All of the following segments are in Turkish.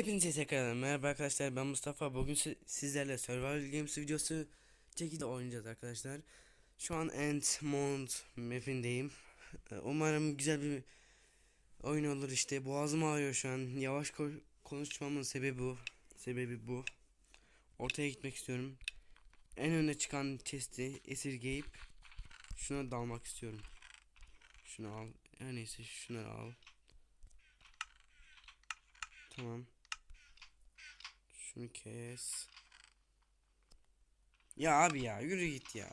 Hepinize tekrar merhaba arkadaşlar ben Mustafa. Bugün si- sizlerle Survival Games videosu çekide oynayacağız arkadaşlar. Şu an End Mount map'indeyim. Ee, Umarım güzel bir oyun olur işte. Boğazım ağrıyor şu an. Yavaş ko- konuşmamın sebebi bu. Sebebi bu. Ortaya gitmek istiyorum. En önde çıkan chest'i esirgeyip Şuna dalmak istiyorum. Şunu al. Her neyse şunları al. Tamam. Şunu kes. Ya abi ya yürü git ya.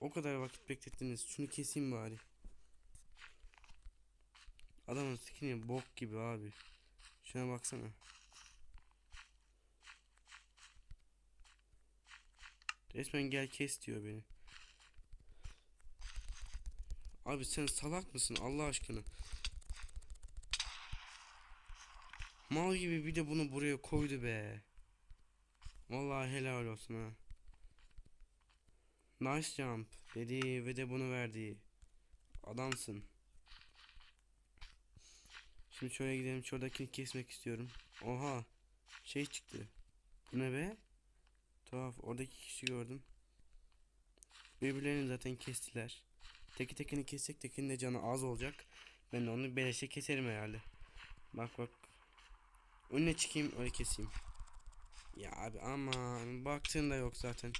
O kadar vakit beklettiniz. Şunu keseyim bari. Adamın skini bok gibi abi. Şuna baksana. Resmen gel kes diyor beni. Abi sen salak mısın Allah aşkına? Mal gibi bir de bunu buraya koydu be. Vallahi helal olsun ha. Nice jump dedi ve de bunu verdi. Adamsın. Şimdi şöyle gidelim. Şuradakini kesmek istiyorum. Oha. Şey çıktı. Bu ne be? Tuhaf. Oradaki kişi gördüm. Birbirlerini zaten kestiler. Teki tekini kessek tekinin de canı az olacak. Ben de onu beleşe keserim herhalde. Bak bak Önüne çıkayım öyle keseyim. Ya abi aman baktığında yok zaten.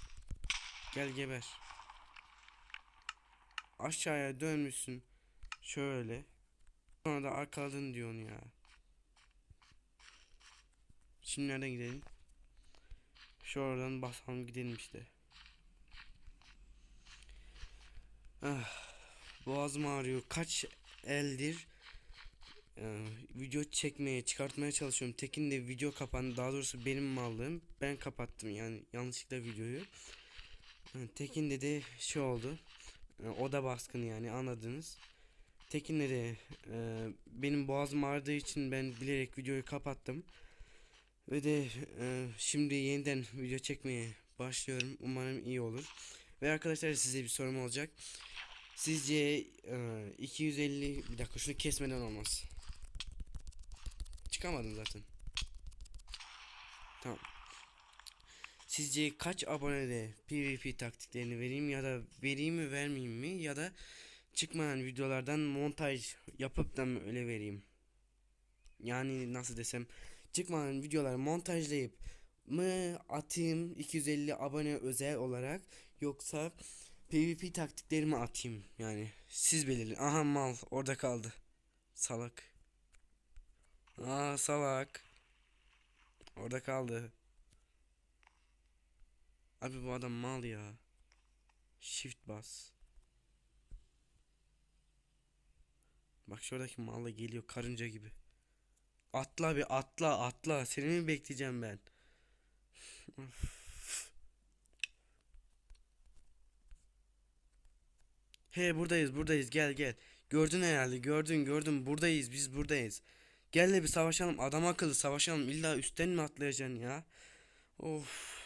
Gel geber. Aşağıya dönmüşsün. Şöyle. Sonra da arkaladın diyorsun ya. Şimdi nereden gidelim? Şu oradan basalım gidelim işte. Ah, boğazım ağrıyor. Kaç eldir ee, video çekmeye, çıkartmaya çalışıyorum. Tekin de video kapandı. Daha doğrusu benim mallığım. Ben kapattım yani yanlışlıkla videoyu. Ee, Tekin de de şey oldu. Ee, oda baskını yani anladınız. Tekin de de e, benim boğazım ağrıdığı için ben bilerek videoyu kapattım. Ve de e, şimdi yeniden video çekmeye başlıyorum. Umarım iyi olur. Ve arkadaşlar size bir sorum olacak. Sizce e, 250 bir dakika şunu kesmeden olmaz. Çıkamadım zaten. Tamam. Sizce kaç abonede PvP taktiklerini vereyim ya da vereyim mi vermeyeyim mi ya da çıkmayan videolardan montaj yapıp da mı öyle vereyim? Yani nasıl desem çıkmayan videoları montajlayıp mı atayım 250 abone özel olarak yoksa PvP taktiklerimi atayım yani siz belirleyin. Aha mal orada kaldı. Salak. Aa salak. Orada kaldı. Abi bu adam mal ya. Shift bas. Bak şuradaki malla geliyor karınca gibi. Atla bir atla atla. Seni mi bekleyeceğim ben? He buradayız buradayız gel gel. Gördün herhalde gördün gördün buradayız biz buradayız. Gel de bir savaşalım adam akıllı savaşalım illa üstten mi atlayacaksın ya? Of.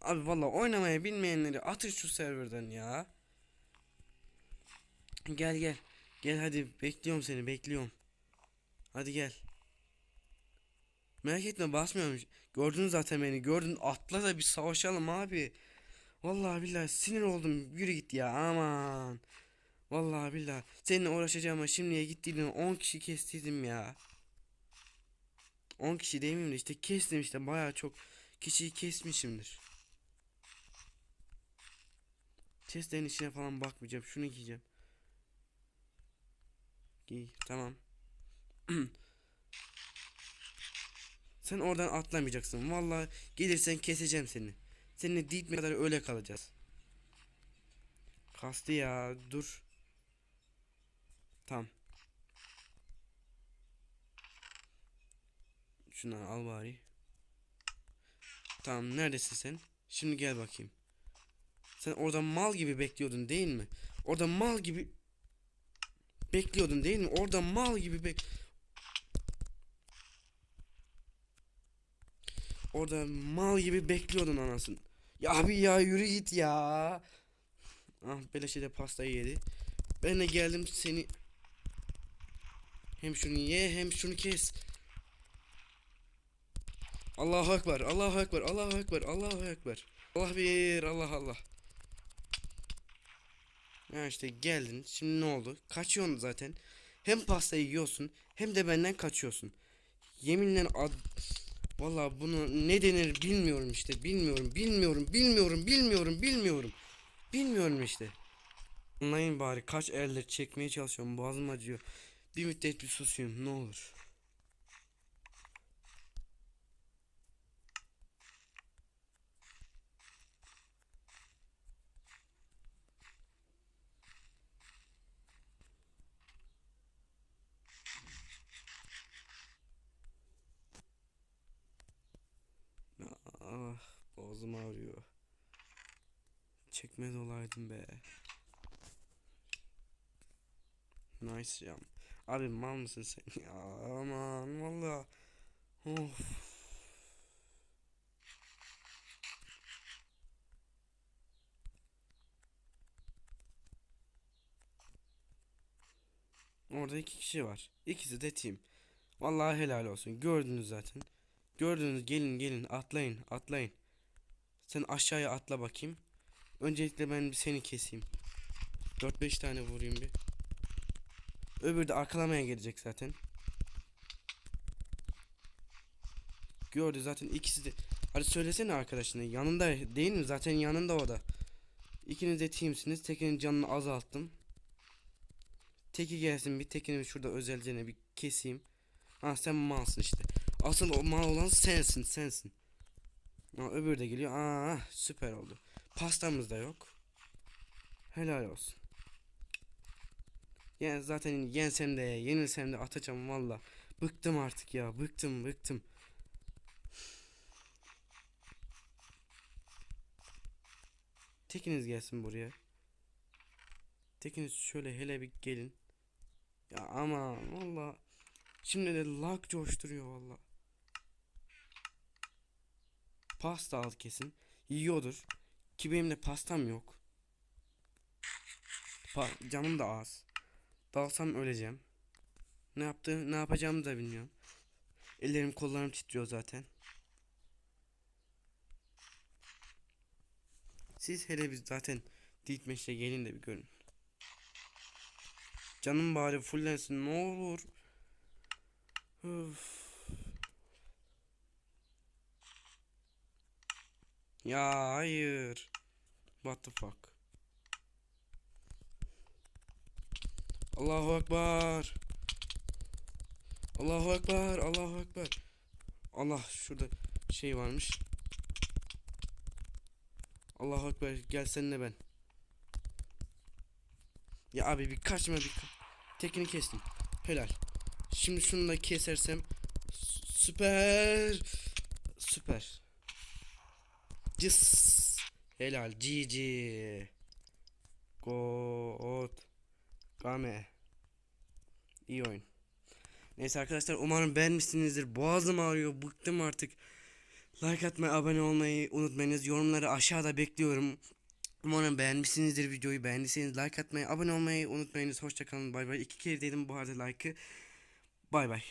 Abi valla oynamaya bilmeyenleri atın şu serverden ya. Gel gel. Gel hadi bekliyorum seni bekliyorum. Hadi gel. Merak etme basmıyorum. Gördün zaten beni gördün atla da bir savaşalım abi. Vallahi billahi sinir oldum. Yürü git ya aman. Vallahi billahi seninle uğraşacağıma şimdiye gittiğin 10 kişi kestiydim ya. 10 kişi değil miyim de işte kestim işte bayağı çok kişiyi kesmişimdir. Chestlerin içine falan bakmayacağım. Şunu giyeceğim. Giy. Tamam. Sen oradan atlamayacaksın. Vallahi gelirsen keseceğim seni. Seninle ditme kadar öyle kalacağız. Kastı ya. Dur. Tamam. Şunu al bari. Tamam neredesin sen? Şimdi gel bakayım. Sen orada mal gibi bekliyordun değil mi? Orada mal gibi bekliyordun değil mi? Orada mal gibi bek Orada mal gibi bekliyordun anasın. Ya abi ya yürü git ya. Ah beleşe de pastayı yedi. Ben de geldim seni Hem şunu ye hem şunu kes. Allahu Ekber, Allahu Ekber, Allahu Ekber, Allahu Ekber. Allah bir, Allah Allah. Ya işte geldin. Şimdi ne oldu? Kaçıyorsun zaten. Hem pastayı yiyorsun hem de benden kaçıyorsun. Yeminle ad... Vallahi bunu ne denir bilmiyorum işte. Bilmiyorum, bilmiyorum, bilmiyorum, bilmiyorum, bilmiyorum. Bilmiyorum işte. Anlayın bari kaç eldir çekmeye çalışıyorum. Boğazım acıyor. Bir müddet bir susayım ne olur. Ah boğazım ağrıyor. Çekmez olaydım be. Nice ya. Abi mal mısın sen? Ya aman valla. Of. Orada iki kişi var. İkisi de team. Vallahi helal olsun. Gördünüz zaten. Gördünüz gelin gelin atlayın atlayın. Sen aşağıya atla bakayım. Öncelikle ben seni keseyim. 4-5 tane vurayım bir. Öbürü de arkalamaya gelecek zaten. Gördü zaten ikisi de. Hadi söylesene arkadaşına yanında değil mi? Zaten yanında o da. İkiniz de teamsiniz. Tekinin canını azalttım. Teki gelsin bir tekini şurada özelcene bir keseyim. Ha sen malsın işte. Asıl o mal olan sensin sensin. Ha, öbürü de geliyor. Aa süper oldu. Pastamız da yok. Helal olsun. Ya zaten yensem de yenilsem de atacağım valla. Bıktım artık ya bıktım bıktım. Tekiniz gelsin buraya. Tekiniz şöyle hele bir gelin. Ya ama valla. Şimdi de lag coşturuyor valla. Pasta al kesin. Yiyordur. Ki benim de pastam yok. Pa canım da az. Dalsam öleceğim. Ne yaptı, ne yapacağımı da bilmiyorum. Ellerim kollarım titriyor zaten. Siz hele bir zaten Deathmatch'e gelin de bir görün. Canım bari fullensin ne olur. Üf. Ya hayır. What the fuck. Allahu Ekber. Allahu Ekber. Allahu Ekber. Allah şurada şey varmış. Allahu Ekber gel seninle ben. Ya abi bir kaçma bir tekini kestim. Helal. Şimdi şunu da kesersem süper süper. Cıs. Helal GG. God. Game. İyi oyun. Neyse arkadaşlar umarım beğenmişsinizdir. Boğazım ağrıyor. Bıktım artık. Like atmayı, abone olmayı unutmayınız. Yorumları aşağıda bekliyorum. Umarım beğenmişsinizdir videoyu. Beğendiyseniz like atmayı, abone olmayı unutmayınız. Hoşçakalın. Bay bay. İki kere dedim bu arada like'ı. Bay bay.